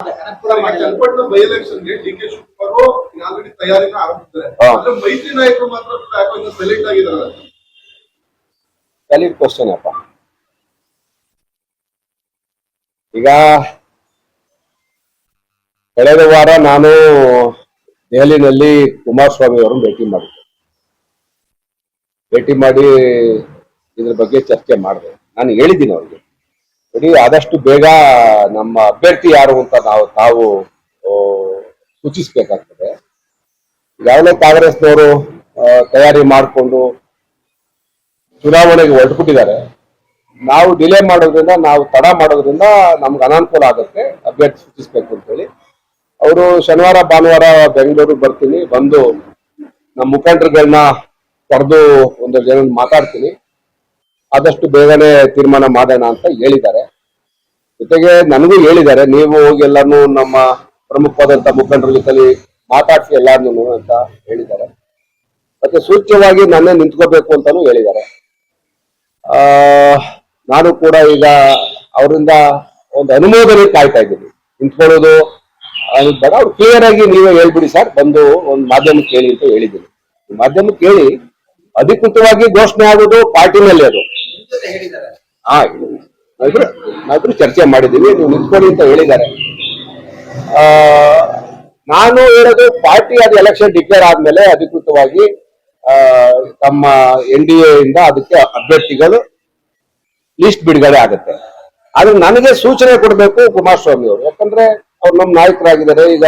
Channapatna by ಎಲೆಕ್ಷನ್ಗೆ D K Shivakumar already ತಯಾರಿನ ಆರಂಭಿಸಿದ್ದಾರೆ. ಹಾ. ಆದ್ರೆ ಮೈತ್ರಿ ನಾಯಕರು ಮಾತ್ರ ಯಾಕೋ ಇನ್ನು ಸೈಲೆಂಟ್ ಆಗಿದ್ದಾರೆ ವ್ಯಾಲಿಡ್ ಕ್ವಶನ್ ಅಪ್ಪ. ಈಗ ಕಳೆದ ವಾರ ನಾನು ದೆಹಲಿನಲ್ಲಿ ಕುಮಾರಸ್ವಾಮಿ ಅವರನ್ನು ಭೇಟಿ ಮಾಡಿದ್ದೆ. ಭೇಟಿ ಮಾಡಿ ಇದ್ರ ಬಗ್ಗೆ ಚರ್ಚೆ ಮಾಡಿದೆ. ನಾನು ಹೇಳಿದ್ದೀನಿ ಅವ್ರಿಗೆ. ನೋಡಿ ಆದಷ್ಟು ಬೇಗ ನಮ್ಮ ಅಭ್ಯರ್ಥಿ ಯಾರು ಅಂತ ನಾವು ತಾವು ಸೂಚಿಸ್ಬೇಕಾಗ್ತದೆ. ಈಗಾಗಲೇ ಕಾಂಗ್ರೆಸ್ನವರು ತಯಾರಿ ಮಾಡಿಕೊಂಡು ಚುನಾವಣೆಗೆ ಹೊರಟುಬಿಟ್ಟಿದ್ದಾರೆ ನಾವು ಡಿಲೇ ಮಾಡೋದ್ರಿಂದ, ನಾವು ತಡ ಮಾಡೋದ್ರಿಂದ ನಮ್ಗೆ ಅನಾನುಕೂಲ ಆಗುತ್ತೆ, ಅಭ್ಯರ್ಥಿ ಸೂಚಿಸ್ಬೇಕು ಅಂತ ಹೇಳಿ ಅವರು ಶನಿವಾರ, ಭಾನುವಾರ ಬೆಂಗಳೂರಿಗೆ ಬರ್ತೀನಿ, ಬಂದು ನಮ್ಮ ಮುಖಂಡರುಗಳನ್ನ ಕರೆದು ಒಂದು ಜನ ಮಾತಾಡ್ತೀನಿ. ಆದಷ್ಟು ಬೇಗನೆ ತೀರ್ಮಾನ ಮಾಡೋಣ ಅಂತ ಹೇಳಿದ್ದಾರೆ. ಜೊತೆಗೆ ನನಗೂ ಹೇಳಿದ್ದಾರೆ, ನೀವು ಹೋಗಿ ಎಲ್ಲಾನು ನಮ್ಮ ಪ್ರಮುಖವಾದಂತಹ ಮುಖಂಡರ ಜೊತೆಲಿ ಮಾತಾಡಿಸಿ ಎಲ್ಲಾರ್ನು ಅಂತ ಹೇಳಿದ್ದಾರೆ. ಮತ್ತೆ ಸೂಚ್ಯವಾಗಿ ನನ್ನೇ ನಿಂತ್ಕೋಬೇಕು ಅಂತಾನು ಹೇಳಿದ್ದಾರೆ. ಆ, ನಾನು ಕೂಡ ಈಗ ಅವರಿಂದ ಒಂದು ಅನುಮೋದನೆ ಕಾಯ್ತಾ ಇದ್ದೀನಿ. ನಿಂತ್ಕೊಳ್ಳೋದು ಬೇಡ, ಅವ್ರು ಕ್ಲಿಯರ್ ಆಗಿ ನೀವೇ ಹೇಳ್ಬಿಡಿ ಸರ್, ಬಂದು ಒಂದು ಮಾಧ್ಯಮಕ್ಕೆ ಹೇಳಿ ಅಂತ ಹೇಳಿದ್ದೀನಿ. ಮಾಧ್ಯಮಕ್ಕೆ ಹೇಳಿ ಅಧಿಕೃತವಾಗಿ ಘೋಷಣೆ ಆಗೋದು ಪಾರ್ಟಿನಲ್ಲಿ ಅದು. ಹಾ ನಾವಿಬ್ರು ಚರ್ಚೆ ಮಾಡಿದ್ದೀವಿ, ನೀವು ನಿಂತ್ಕೊಳ್ಳಿ ಅಂತ ಹೇಳಿದ್ದಾರೆ. ನಾನು ಹೇಳೋದು ಪಾರ್ಟಿ ಅದು ಎಲೆಕ್ಷನ್ ಡಿಕ್ಲೇರ್ ಆದ್ಮೇಲೆ ಅಧಿಕೃತವಾಗಿ ತಮ್ಮ ಎನ್ ಡಿ ಎ ಇಂದ ಅದಕ್ಕೆ ಅಭ್ಯರ್ಥಿಗಳು ಲಿಸ್ಟ್ ಬಿಡುಗಡೆ ಆಗುತ್ತೆ. ಆದ್ರೆ ನನಗೆ ಸೂಚನೆ ಕೊಡಬೇಕು ಕುಮಾರಸ್ವಾಮಿ ಅವರು. ಯಾಕಂದ್ರೆ ಅವ್ರು ನಮ್ಮ ನಾಯಕರಾಗಿದ್ದಾರೆ. ಈಗ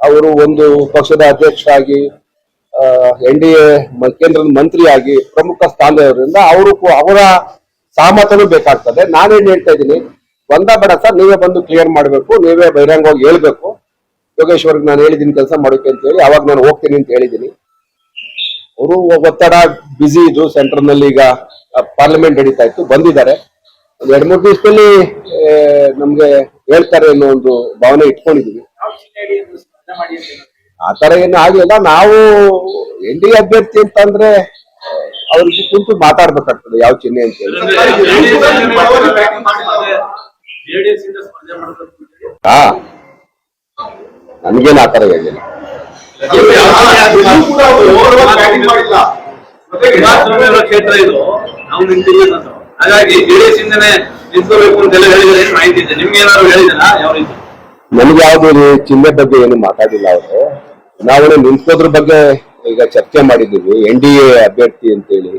ಅವರು ಒಂದು ಪಕ್ಷದ ಅಧ್ಯಕ್ಷರಾಗಿ ಎನ್ ಡಿ ಎ ಕೇಂದ್ರದ ಮಂತ್ರಿಯಾಗಿ ಪ್ರಮುಖ ಸ್ಥಾನದವರಿಂದ ಅವರು ಅವರ ಸಹಮತನೂ ಬೇಕಾಗ್ತದೆ. ನಾನೇನ್ ಹೇಳ್ತಾ ಇದ್ದೀನಿ, ಬಂದ ಬೇಡ ಸರ್, ನೀವೇ ಬಂದು ಕ್ಲಿಯರ್ ಮಾಡಬೇಕು, ನೀವೇ ಬಹಿರಂಗವಾಗಿ ಹೇಳ್ಬೇಕು. ಯೋಗೇಶ್ವರ್ಗೆ ನಾನು ಹೇಳಿದ್ದೀನಿ ಕೆಲಸ ಮಾಡೋಕೆ ಅಂತ ಹೇಳಿ, ಅವಾಗ ನಾನು ಹೋಗ್ತೀನಿ ಅಂತ ಹೇಳಿದ್ದೀನಿ. ಅವರು ಒತ್ತಡ ಬ್ಯುಸಿ ಇದು ಸೆಂಟರ್ನಲ್ಲಿ ಈಗ ಪಾರ್ಲಿಮೆಂಟ್ ನಡೀತಾ ಇತ್ತು, ಬಂದಿದ್ದಾರೆ. ಒಂದ್ ಎರಡ್ ಮೂರು ದಿವಸದಲ್ಲಿ ನಮ್ಗೆ ಹೇಳ್ತಾರೆ ಅನ್ನೋ ಒಂದು ಭಾವನೆ ಇಟ್ಕೊಂಡಿದೀವಿ. ಆ ತರ ಏನು ಆಗಿಲ್ಲ ನಾವು ಎನ್ ಡಿ ಅಭ್ಯರ್ಥಿ ಅಂತಂದ್ರೆ ಅವ್ರಿಗೆ ಕುಂತು ಮಾತಾಡ್ಬೇಕಾಗ್ತದೆ ಯಾವ ಚಿಹ್ನೆ ಅಂತ ಹೇಳಿ. ಹಾ ನನ್ಗೇನು ಆ ತರ ಹೇಳಿಲ್ಲ. ಕ್ಷೇತ್ರ ಇದು ನಾವು ನಿಂತಿಲ್ಲ ಅಂತ ಹಾಗಾಗಿ ಜೆಡಿಎಸ್ ಇಂದನೇ ನಿಂತ್ಕೋಬೇಕು ಅಂತೆಲ್ಲ ಹೇಳಿದ್ರೆ ಮಾಹಿತಿ ಇದೆ ನಿಮ್ಗೆ ಏನಾದ್ರು ಹೇಳಿದಾರ ಯಾವ ರೀತಿ? ಯಾವ್ದು ಚಿಹ್ನೆ ಬಗ್ಗೆ ಏನು ಮಾತಾಡಿಲ್ಲ ಅವರು. ಚುನಾವಣೆ ನಿಂತೋದ್ರ ಬಗ್ಗೆ ಈಗ ಚರ್ಚೆ ಮಾಡಿದ್ದೀವಿ ಎನ್ ಡಿ ಎ ಅಭ್ಯರ್ಥಿ ಅಂತೇಳಿ.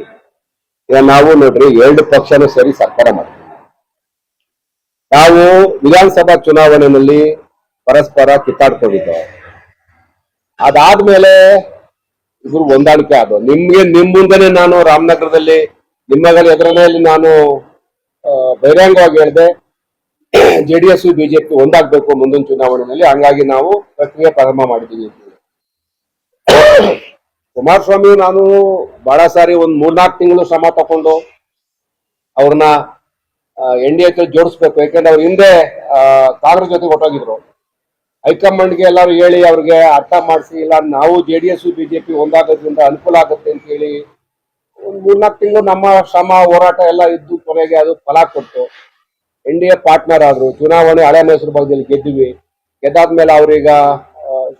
ಈಗ ನಾವು ನೋಡ್ರಿ, ಎರಡು ಪಕ್ಷನೂ ಸೇರಿ ಸರ್ಕಾರ ಮಾಡ್ತೀವಿ. ನಾವು ವಿಧಾನಸಭಾ ಚುನಾವಣೆಯಲ್ಲಿ ಪರಸ್ಪರ ಕಿತ್ತಾಡ್ಕೊಂಡಿದ್ದೇವೆ. ಅದಾದ್ಮೇಲೆ ಇಬ್ರು ಹೊಂದಾಣಿಕೆ ಆದವು ನಿಮ್ಗೆ ನಿಮ್ ಮುಂದೆನೆ ನಾನು ರಾಮನಗರದಲ್ಲಿ ನಿಮ್ಮಗಳ ಎದುರನೆಯಲ್ಲಿ ನಾನು ಬಹಿರಂಗವಾಗಿ ಹೇಳಿದೆ ಜೆಡಿಎಸ್ ಬಿಜೆಪಿ ಒಂದಾಗಬೇಕು ಮುಂದಿನ ಚುನಾವಣೆಯಲ್ಲಿ. ಹಂಗಾಗಿ ನಾವು ಪ್ರಕ್ರಿಯೆ ಪ್ರಾರಂಭ ಮಾಡಿದ್ದೀವಿ. ಕುಮಾರಸ್ವಾಮಿ, ನಾನು ಬಹಳ ಸಾರಿ ಒಂದ್ ಮೂರ್ನಾಲ್ಕು ತಿಂಗಳು ಶ್ರಮ ತಕೊಂಡು ಅವ್ರನ್ನ ಎನ್ ಡಿ ಎ ಜೋಡಿಸ್ಬೇಕು. ಯಾಕಂದ್ರೆ ಅವ್ರ ಹಿಂದೆ ಕಾಂಗ್ರೆಸ್ ಜೊತೆ ಹೊಟ್ಟೋಗಿದ್ರು ಹೈಕಮಾಂಡ್ಗೆ ಎಲ್ಲರೂ ಹೇಳಿ ಅವ್ರಿಗೆ ಅರ್ಥ ಮಾಡಿಸಿ, ಇಲ್ಲ ನಾವು ಜೆ ಡಿ ಎಸ್ ಬಿಜೆಪಿ ಒಂದಾಗೋದ್ರಿಂದ ಅನುಕೂಲ ಆಗುತ್ತೆ ಅಂತ ಹೇಳಿ ಒಂದ್ ಮೂರ್ನಾಲ್ಕು ತಿಂಗಳು ನಮ್ಮ ಶ್ರಮ, ಹೋರಾಟ ಎಲ್ಲ ಇದ್ದು ಕೊನೆಗೆ ಅದು ಫಲ ಕೊಟ್ಟು ಎನ್ ಡಿ ಎ ಪಾರ್ಟ್ನರ್ ಆದ್ರು. ಚುನಾವಣೆ ಹಳೆ ಮೈಸೂರು ಭಾಗದಲ್ಲಿ ಗೆದ್ದಿವಿ. ಗೆದ್ದಾದ್ಮೇಲೆ ಅವ್ರೀಗ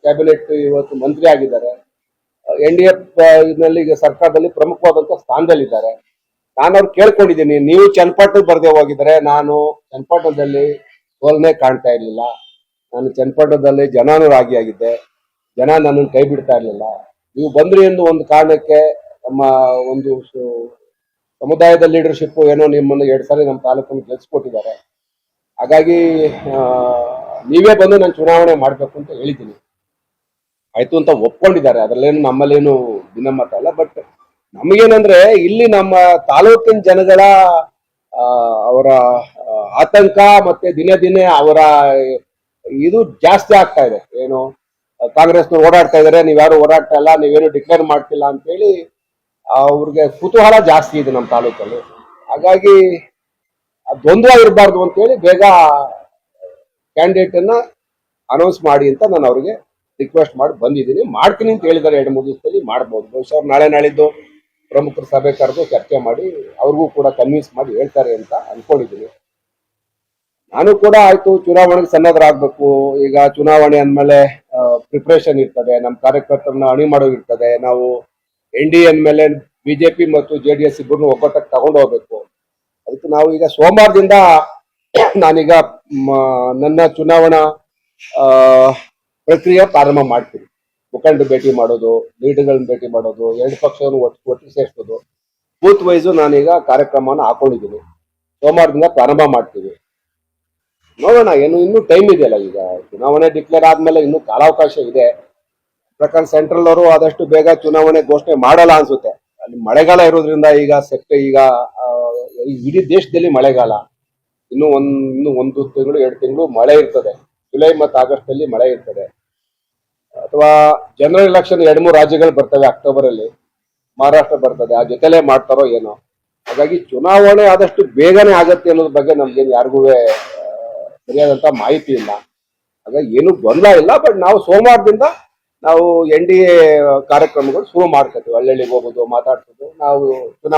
ಕ್ಯಾಬಿನೆಟ್ ಇವತ್ತು ಮಂತ್ರಿ ಆಗಿದ್ದಾರೆ. ಎನ್ ಡಿ ಎಫ್ನಲ್ಲಿ ಈಗ ಸರ್ಕಾರದಲ್ಲಿ ಪ್ರಮುಖವಾದಂತ ಸ್ಥಾನದಲ್ಲಿದ್ದಾರೆ. ನಾನು ಅವ್ರು ಕೇಳ್ಕೊಂಡಿದ್ದೀನಿ, ನೀವು ಚನ್ನಪಟ್ಟಣ ಬರ್ದೇ ಹೋಗಿದ್ರೆ ನಾನು ಚನ್ನಪಟ್ಟಣದಲ್ಲಿ ಸೋಲ್ನೆ ಕಾಣ್ತಾ ಇರ್ಲಿಲ್ಲ. ನಾನು ಚನ್ನಪಟ್ಟಣದಲ್ಲಿ ಜನಾನುರಾಗಿ ಆಗಿದ್ದೆ. ಜನ ನನ್ನನ್ನು ಕೈ ಬಿಡ್ತಾ ಇರ್ಲಿಲ್ಲ. ನೀವು ಬಂದ್ರಿ ಎಂದು ಒಂದು ಕಾರಣಕ್ಕೆ ನಮ್ಮ ಒಂದು ಸಮುದಾಯದ ಲೀಡರ್ಶಿಪ್ ಏನೋ ನಿಮ್ಮನ್ನು ಎರಡು ಸಾರಿ ನಮ್ಮ ತಾಲೂಕನ್ನು ಗೆಲ್ಸ್ಕೊಟ್ಟಿದ್ದಾರೆ. ಹಾಗಾಗಿ ನೀವೇ ಬಂದು ನಾನು ಚುನಾವಣೆ ಮಾಡ್ಬೇಕು ಅಂತ ಹೇಳಿದ್ದೀನಿ. ಆಯ್ತು ಅಂತ ಒಪ್ಕೊಂಡಿದ್ದಾರೆ. ಅದರಲ್ಲೇನು ನಮ್ಮಲ್ಲೇನು ಭಿನ್ನಮತ ಅಲ್ಲ. ಬಟ್ ನಮಗೇನಂದ್ರೆ ಇಲ್ಲಿ ನಮ್ಮ ತಾಲೂಕಿನ ಜನಗಳ ಅವರ ಆತಂಕ ಮತ್ತೆ ದಿನೇ ದಿನೇ ಅವರ, ಇದು ಜಾಸ್ತಿ ಆಗ್ತಾ ಇದೆ. ಏನು, ಕಾಂಗ್ರೆಸ್ನವ್ರು ಓಡಾಡ್ತಾ ಇದಾರೆ. ನೀವ್ಯಾರು ಓಡಾಡ್ತಾ ಇಲ್ಲ, ನೀವೇನು ಡಿಕ್ಲೇರ್ ಮಾಡ್ತಿಲ್ಲ ಅಂತ ಹೇಳಿ ಅವ್ರಿಗೆ ಕುತೂಹಲ ಜಾಸ್ತಿ ಇದೆ ನಮ್ಮ ತಾಲೂಕಲ್ಲಿ. ಹಾಗಾಗಿ ದ್ವಂದ್ವ ಇರಬಾರ್ದು ಅಂತೇಳಿ ಬೇಗ ಕ್ಯಾಂಡಿಡೇಟ್ ಅನ್ನ ಅನೌನ್ಸ್ ಮಾಡಿ ಅಂತ ನಾನು ಅವ್ರಿಗೆ ರಿಕ್ವೆಸ್ಟ್ ಮಾಡಿ ಬಂದಿದ್ದೀನಿ. ಮಾಡ್ತೀನಿ ಅಂತ ಹೇಳಿದ್ದಾರೆ ಎರಡು, ಮೂರು ದಿವಸದಲ್ಲಿ ಮಾಡ್ಬೋದು. ಬಹುಶಃ ನಾಳೆ ನಾಳಿದ್ದು ಪ್ರಮುಖರ ಸಭೆ ಕರೆದು ಚರ್ಚೆ ಮಾಡಿ ಅವ್ರಿಗೂ ಕೂಡ ಕನ್ವಿನ್ಸ್ ಮಾಡಿ ಹೇಳ್ತಾರೆ ಅಂತ ಅನ್ಕೊಂಡಿದ್ದೀನಿ. ನಾನು ಕೂಡ ಆಯ್ತು, ಚುನಾವಣೆಗೆ ಸನ್ನದ್ಧರಾಗಬೇಕು ಈಗ ಚುನಾವಣೆ ಅಂದಮೇಲೆ ಪ್ರಿಪ್ರೇಷನ್ ಇರ್ತದೆ. ನಮ್ಮ ಕಾರ್ಯಕರ್ತರನ್ನ ಅಣಿ ಮಾಡೋದು ಇರ್ತದೆ. ನಾವು ಎನ್ ಡಿ ಅಂದ್ಮೇಲೆ ಬಿಜೆಪಿ ಮತ್ತು ಜೆ ಡಿ ಎಸ್ ಇಬ್ಬರನ್ನು ಒಬ್ಬಟ್ಟಕ್ಕೆ ತಗೊಂಡು ಹೋಗ್ಬೇಕು. ಅದಕ್ಕೆ ನಾವು ಈಗ ಸೋಮವಾರದಿಂದ ನಾನೀಗ ನನ್ನ ಚುನಾವಣಾ ಪ್ರಕ್ರಿಯೆ ಪ್ರಾರಂಭ ಮಾಡ್ತೀವಿ. ಮುಖಂಡ ಭೇಟಿ ಮಾಡೋದು, ಲೀಡರ್ಗಳನ್ನ ಭೇಟಿ ಮಾಡೋದು, ಎರಡು ಪಕ್ಷವನ್ನು ಒಟ್ಟು ಒಟ್ಟಿಗೆ ಸೇರಿಸೋದು. ಬೂತ್ ವೈಸು ನಾನೀಗ ಕಾರ್ಯಕ್ರಮವನ್ನು ಹಾಕೊಂಡಿದ್ದೀನಿ. ಸೋಮವಾರದಿಂದ ಪ್ರಾರಂಭ ಮಾಡ್ತೀವಿ. ನೋಡೋಣ, ಏನು, ಇನ್ನೂ ಟೈಮ್ ಇದೆಯಲ್ಲ ಈಗ. ಚುನಾವಣೆ ಡಿಕ್ಲೇರ್ ಆದ್ಮೇಲೆ ಇನ್ನೂ ಕಾಲಾವಕಾಶ ಇದೆ. ಪ್ರಕಾರ ಸೆಂಟ್ರಲ್ ಅವರು ಆದಷ್ಟು ಬೇಗ ಚುನಾವಣೆ ಘೋಷಣೆ ಮಾಡಲ್ಲ ಅನ್ಸುತ್ತೆ. ಅಲ್ಲಿ ಮಳೆಗಾಲ ಇರೋದ್ರಿಂದ ಈಗ ಸೆಪ್ಟೆ, ಈಗ ಇಡೀ ದೇಶದಲ್ಲಿ ಮಳೆಗಾಲ. ಇನ್ನು ಒಂದು ಇನ್ನು ಒಂದು ತಿಂಗಳು, ಎರಡು ತಿಂಗಳು ಮಳೆ ಇರ್ತದೆ. ಜುಲೈ ಮತ್ತು ಆಗಸ್ಟ್ ಅಲ್ಲಿ ಮಳೆ ಇರ್ತದೆ. ಅಥವಾ ಜನರಲ್ ಎಲೆಕ್ಷನ್ ಎರಡು ಮೂರು ರಾಜ್ಯಗಳು ಬರ್ತವೆ ಅಕ್ಟೋಬರ್ ಅಲ್ಲಿ ಮಹಾರಾಷ್ಟ್ರ ಬರ್ತದೆ, ಆ ಜೊತೆಲೆ ಮಾಡ್ತಾರೋ ಏನೋ. ಹಾಗಾಗಿ ಚುನಾವಣೆ ಆದಷ್ಟು ಬೇಗನೆ ಆಗತ್ತೆ ಅನ್ನೋದ್ರ ಬಗ್ಗೆ ನಮ್ಗೇನು ಯಾರಿಗೂ ಸರಿಯಾದಂತ ಮಾಹಿತಿ ಇಲ್ಲ. ಹಾಗಾಗಿ ಏನು ಗೊಂದಲ ಇಲ್ಲ ಬಟ್ ನಾವು ಸೋಮವಾರದಿಂದ ನಾವು ಎನ್ ಡಿ ಎ ಕಾರ್ಯಕ್ರಮಗಳು ಶುರು ಮಾಡ್ಕೋತೀವಿ. ಹಳ್ಳಿಗೆ ಹೋಗೋದು, ಮಾತಾಡ್ಸೋದು, ನಾವು ಚುನಾವಣೆ